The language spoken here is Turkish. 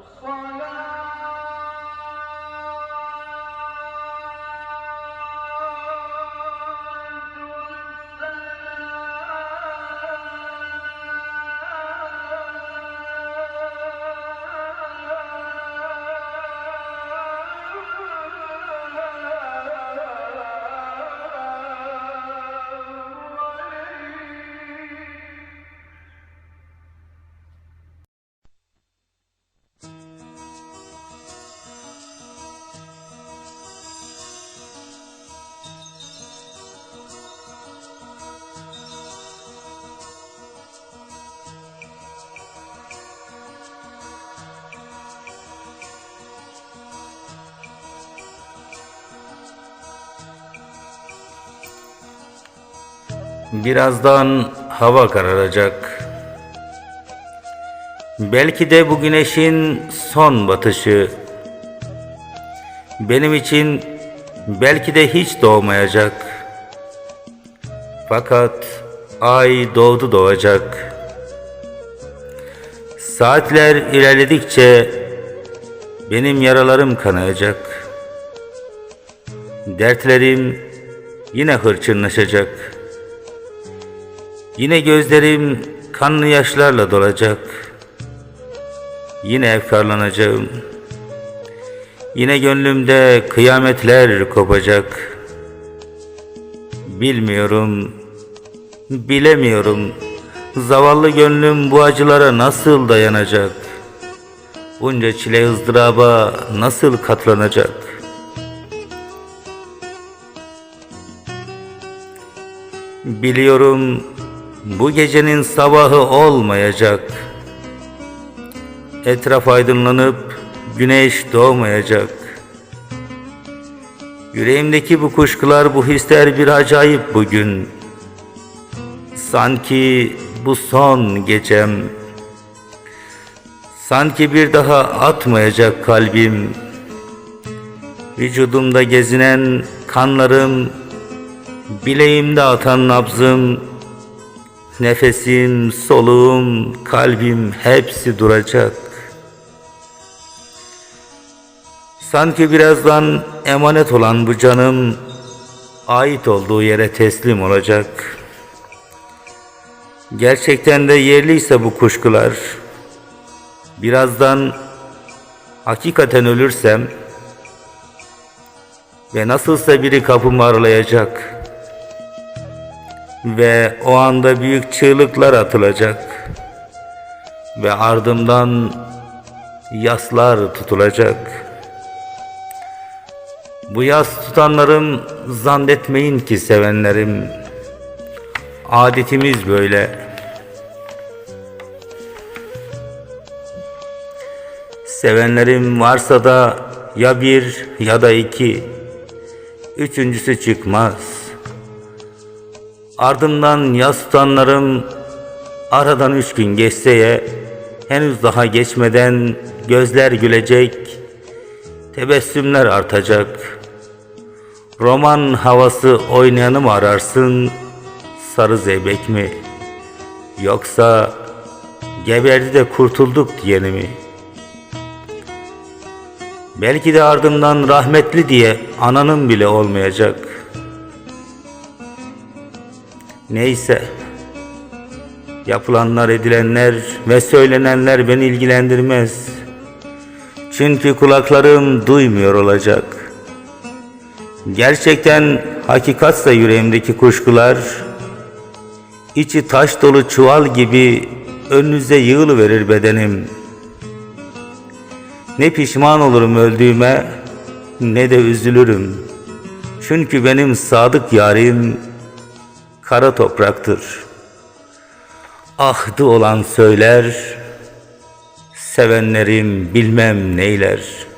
خلق Birazdan hava kararacak. Belki de bu güneşin son batışı. Benim için belki de hiç doğmayacak. Fakat ay doğdu doğacak. Saatler ilerledikçe benim yaralarım kanayacak. Dertlerim yine hırçınlaşacak. Yine gözlerim kanlı yaşlarla dolacak. Yine efkarlanacağım. Yine gönlümde kıyametler kopacak. Bilmiyorum, bilemiyorum. Zavallı gönlüm bu acılara nasıl dayanacak? Bunca çile ızdıraba nasıl katlanacak? Biliyorum bu gecenin sabahı olmayacak. Etraf aydınlanıp güneş doğmayacak. Yüreğimdeki bu kuşkular, bu hisler bir acayip bugün. Sanki bu son gecem. Sanki bir daha atmayacak kalbim. Vücudumda gezinen kanlarım, bileğimde atan nabzım, Nefesim, soluğum, kalbim hepsi duracak. Sanki birazdan emanet olan bu canım ait olduğu yere teslim olacak. Gerçekten de yerliyse bu kuşkular, birazdan hakikaten ölürsem ve nasılsa biri kapımı aralayacak.'' Ve o anda büyük çığlıklar atılacak ve ardımdan yaslar tutulacak. Bu yas tutanlarım zannetmeyin ki sevenlerim. Adetimiz böyle. Sevenlerim varsa da ya bir ya da iki. Üçüncüsü çıkmaz.'' Ardından yas tutanlarım aradan üç gün geçseye henüz daha geçmeden gözler gülecek, tebessümler artacak. Roman havası oynayanı mı ararsın, sarı zeybek mi? Yoksa geberdi de kurtulduk diyeni mi? Belki de ardından rahmetli diye ananın bile olmayacak.'' Neyse. Yapılanlar, edilenler ve söylenenler beni ilgilendirmez. Çünkü kulaklarım duymuyor olacak. Gerçekten hakikatsa yüreğimdeki kuşkular, içi taş dolu çuval gibi önünüze yığılıverir bedenim. Ne pişman olurum öldüğüme, ne de üzülürüm. Çünkü benim sadık yarim, kara topraktır. Ahdı olan söyler, sevenlerim bilmem neyler.''